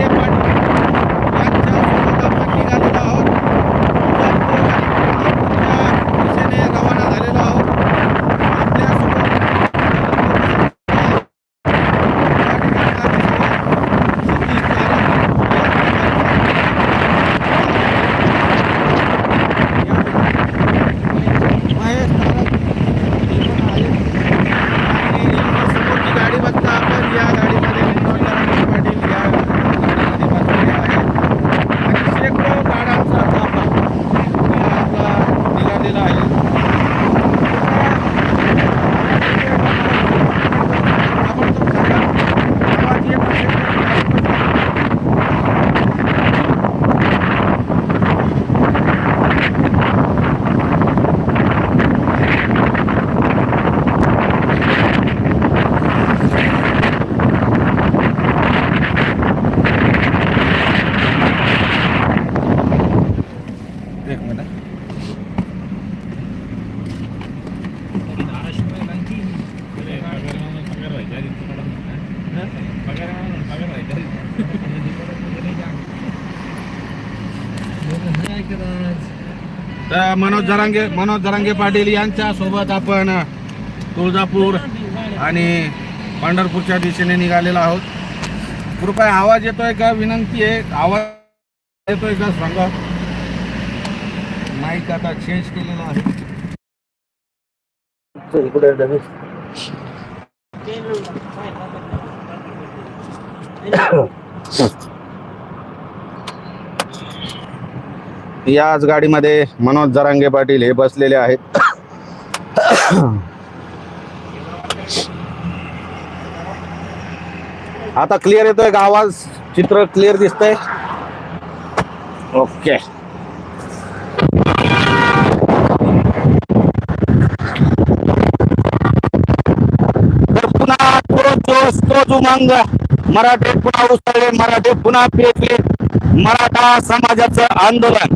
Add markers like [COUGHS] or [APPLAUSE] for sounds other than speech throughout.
जरांगे पाटील यांच्यासोबत आपण निघालेलो आहोत तुळजापूर आणि पंढरपूरच्या दिशेने रवाना झालेलो आहोत आपल्यासोबत महेश तारक हे पण आहेत. आणि समोरची गाडी बघता आपण या गाडीमध्ये विनोद जरांगे पाटील या गाडीमध्ये बसलेले आहेत आणि शेकडो गाड्यांचा ताफा आपला निघालेला आहे आपण तो सांगा, आवाज येत असेल तर एक मिनिट तर मनोज जरांगे मनोज जरांगे पाटील यांच्या सोबत आपण तुळजापूर आणि पंढरपूरच्या दिशेने निघालेलो आहोत. कृपया आवाज येतोय का? विनंती आहे. आवाज येतोय का? सांगा. माईक आता चेंज केलेला आहे. [COUGHS] [COUGHS] [COUGHS] याच गाडीमध्ये मनोज जरांगे पाटील हे बसलेले आहेत. आता क्लिअर येतोय का आवाज? चित्र क्लिअर दिसतंय? ओके तर पुन्हा जोश तोच उमंग. मराठे पुन्हा उसळले मराठे पुन्हा पेटले. मराठा समाजाचं आंदोलन.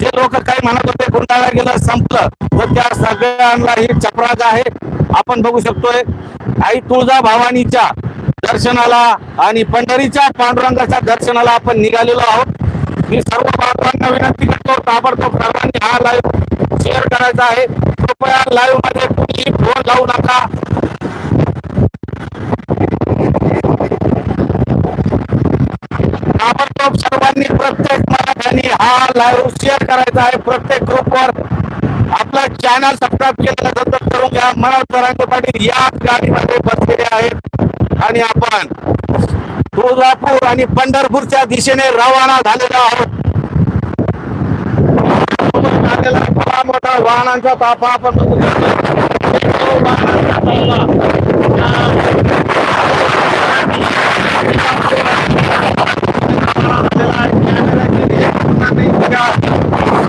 जे लोक काही म्हणत होते गुंडाळा गेलं संपलं. व त्या सगळ्यांना ही चपराक आहे. आपण बघू शकतोय आई तुळजा भवानीच्या दर्शनाला आणि पंढरीच्या पांडुरंगाच्या दर्शनाला आपण निघालेलो आहोत. मी सर्व बांधवांना विनंती करतो ताबडतोब सर्वांनी हा लाईव्ह शेअर करायचा आहे. कृपया लाईव्हमध्ये कुठली फोन लावू नका. ताबडतोब सर्वांनी प्रत्येक मराठ्यांनी हा लाईव्ह शेअर करायचा आहे प्रत्येक ग्रुपवर आपला चॅनल सबस्क्राईब केलेला असेल करून घ्या. मनोज जरांगे पाटील या गाडीमध्ये बसलेले आहेत. आणि आपण तुळजापूर आणि पंढरपूरच्या दिशेने रवाना झालेलो आहोत. फार मोठा वाहनांचा ताफा आपण बघू शकतो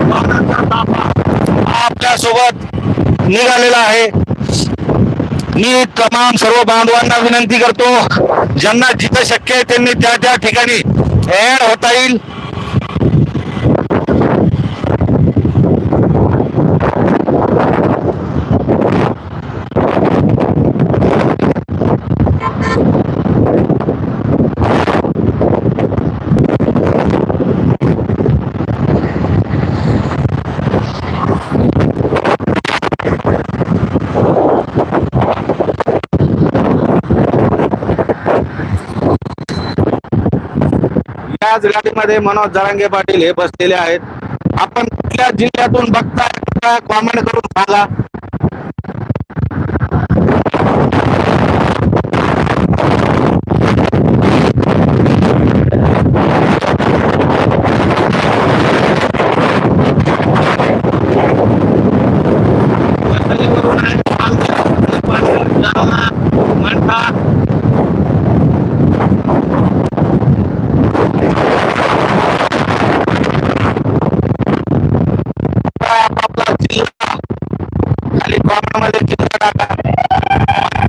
वाहनांचा आपल्यासोबत निघालेला आहे. मी तमाम सर्व बांधवांना विनंती करतो ज्यांना जिथं शक्य आहे त्यांनी त्या त्या ठिकाणी ऍड होता येईल. याच गाडीमध्ये मनोज जरांगे पाटील हे बसलेले आहेत. आपण कुठल्या जिल्ह्यातून बघताय कॉमेंट करून सांगा वसईवरून आहे, पालघर, पालघर, जालना, मंठा आपला जिल्हा खाली चित्र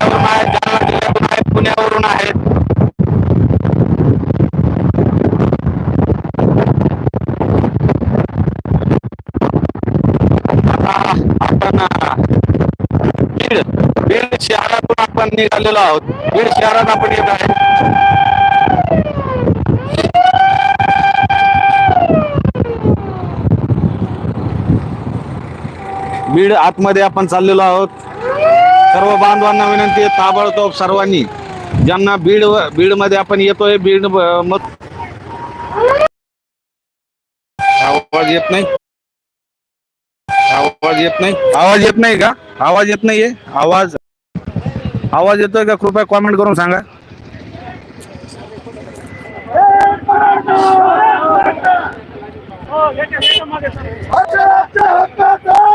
जिल्हा आहेत पुण्यावरून जालना जिल्ह्यातून आहे पुण्यावरून आहेत. आपण बीड बीड शहरातून आपण निघालेलो आहोत. बीड शहरात आपण येत आहे. बीड आतमध्ये आपण चाललेलो आहोत. सर्व बांधवांना विनंती आहे ताबडतोब सर्वांनी ज्यांना बीड बीडमध्ये आपण येतोय बीड मत आवाज येत नाही. आवाज येत नाही. आवाज येत नाही का? आवाज येत नाहीये? आवाज आवाज येतोय का? कृपया कॉमेंट करून सांगा.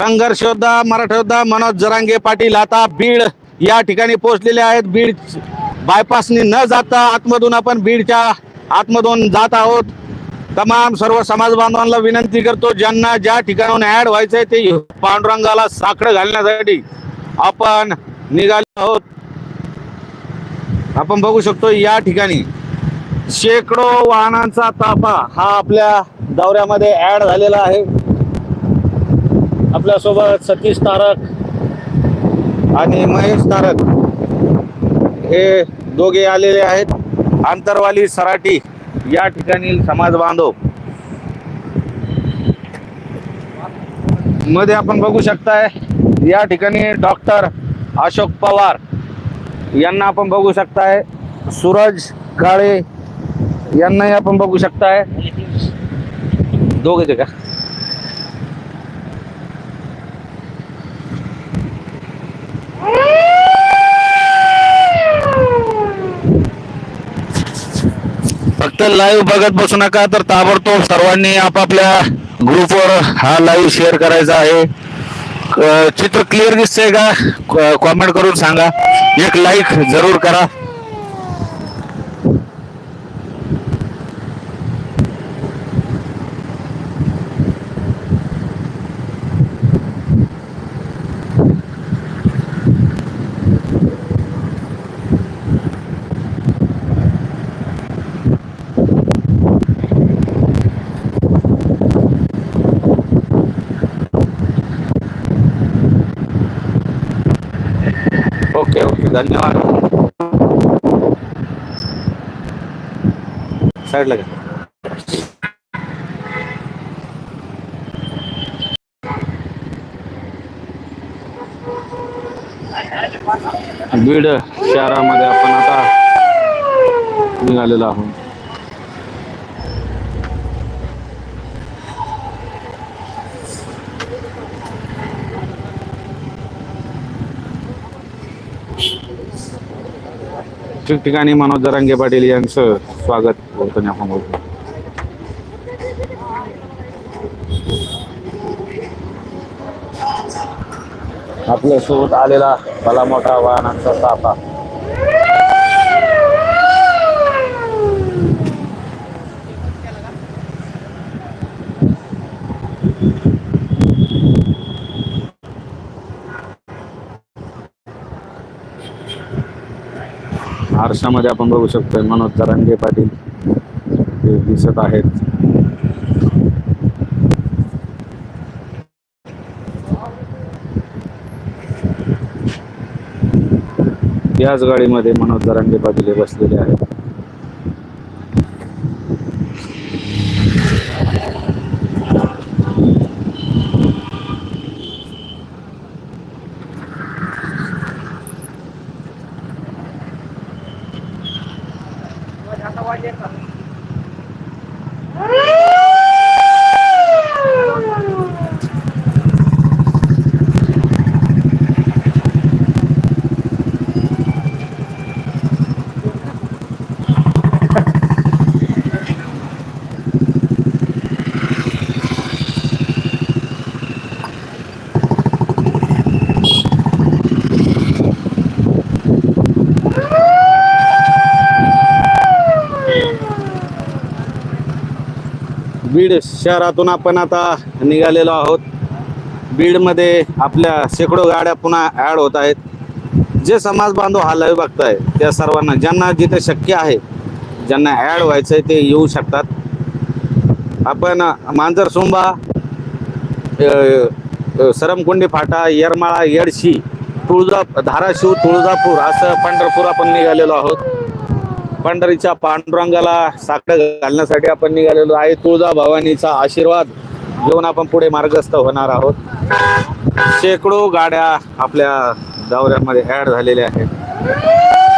संघर्ष योद्धा मराठा योद्धा मनोज जरांगे पाटील आता बीड या ठिकाणी पोहोचलेले आहेत. बीड बायपासनी न जाता आतमधून आपण बीडच्या आतमधून जात आहोत. तमाम सर्व समाज बांधवांना विनंती करतो ज्यांना ज्या ठिकाणाहून ऍड व्हायचंय ते पांडुरंगाला साकडं घालण्यासाठी आपण निघालो आहोत. आपण बघू शकतो या ठिकाणी शेकडो वाहनांचा ताफा हा आपल्या दौऱ्यामध्ये ऍड झालेला आहे. आपल्यासोबत सतीश तारक आणि महेश तारक. हे दोघे आलेले आहेत. आंतरवाली सराटी या ठिकाणी समाज बांधव. मध्ये आपण बघू शकताय या ठिकाणी डॉक्टर अशोक पवार यांना आपण बघू शकताय. सूरज काळे यांनाही आपण बघू शकताय. दोघे ते का? फक्त लाईव्ह बघत बसू नका तर ताबडतोब सर्वांनी आपापल्या ग्रुपवर हा लाईव्ह शेअर करायचा आहे. क- चित्र क्लिअर दिसतंय का? कॉमेंट करून सांगा. एक लाईक जरूर करा. Okay okay. धन्यवाद. साईडला घ्या. बीड शहरामध्ये आपण आता निघालेलो आहोत. ठिकठिकाणी मनोज जरांगे पाटील यांचं स्वागत होतं आपण बोलतो. आपल्यासोबत आलेला भला मोठा वाहनांचा साफा आरशामध्ये आपण बघू शकतोय मनोज तरंगे पाटील. ते दिसत आहेत. याच गाडीमध्ये मनोज तरंगे पाटील हे बसलेले आहेत. बीड शहरातून आपण आता निघालेलो आहोत. बीडमध्ये आपल्या शेकडो गाड्या पुन्हा ॲड होत आहेत. जे समाज बांधव हा लाईव्ह बघताय त्या सर्वांना ज्यांना जिथे शक्य आहे ज्यांना ॲड व्हायचं आहे ते येऊ शकतात. आपण मांजर सोंबा सरमकुंडी फाटा येरमाळा येडशी तुळजा धाराशिव तुळजापूर असं पंढरपूर आपण निघालेलो आहोत. पंढरीच्या पांडुरंगाला साकडं घालण्यासाठी आपण निघालेलो आहे. तुळजा भवानीचा आशीर्वाद घेऊन आपण पुढे मार्गस्थ होणार आहोत. शेकडो गाड्या आपल्या दौऱ्यामध्ये ऍड झालेल्या आहेत.